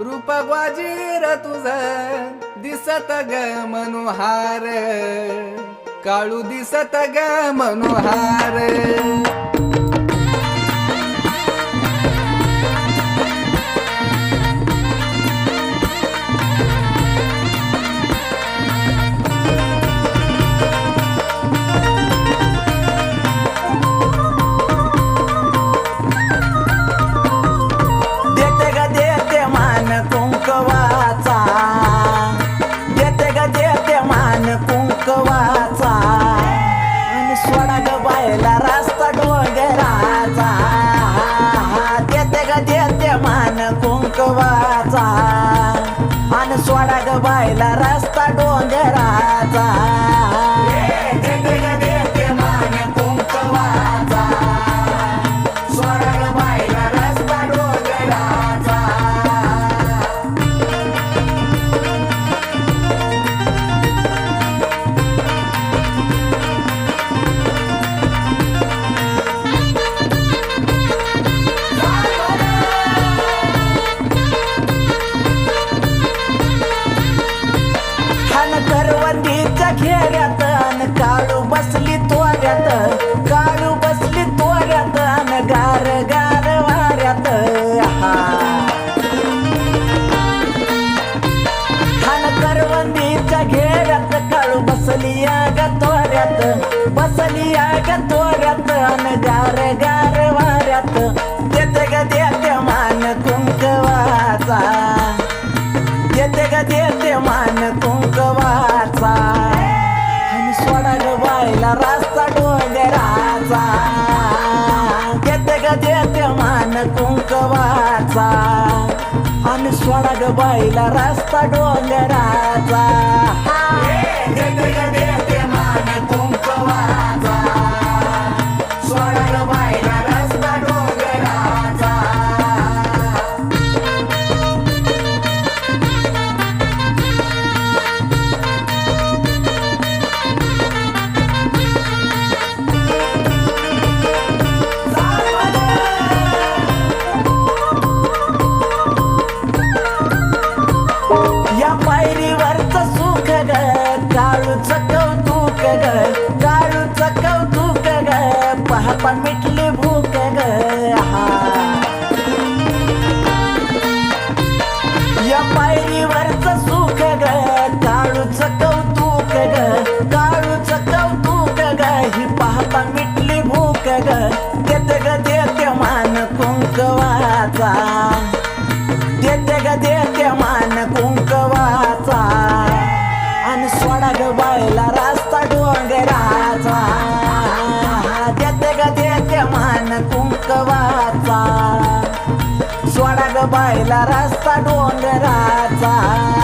रूप ग्वाजीर तुझ दिसत ग मनोहार. काळू दिसत ग मनोहार. कुंकवाचा घेऱ्यात अन काळू बसली तोऱ्यात. काळू बसली तोऱ्यात अन गार गार वाऱ्यात. हान करवंदीच्या घेऱ्यात काळू बसली आग तोऱ्यात. बसली आग तोऱ्यात अन गार गार वाऱ्यात. देते ग देते मान कुंकवाचा. देते ग देते मान सोडा रस्ता डोंगराचा. देते ग देते मान कुंकवाचा. आणि सोडा ग रस्ता डोंगराचा. देते ग देते मान कुंकवाचा. सोडा काळूच कौतुक ग रस्ता डोंगराचा देते मान कुंकवाचा. सोडा ग बायला रस्ता डोंगराचा.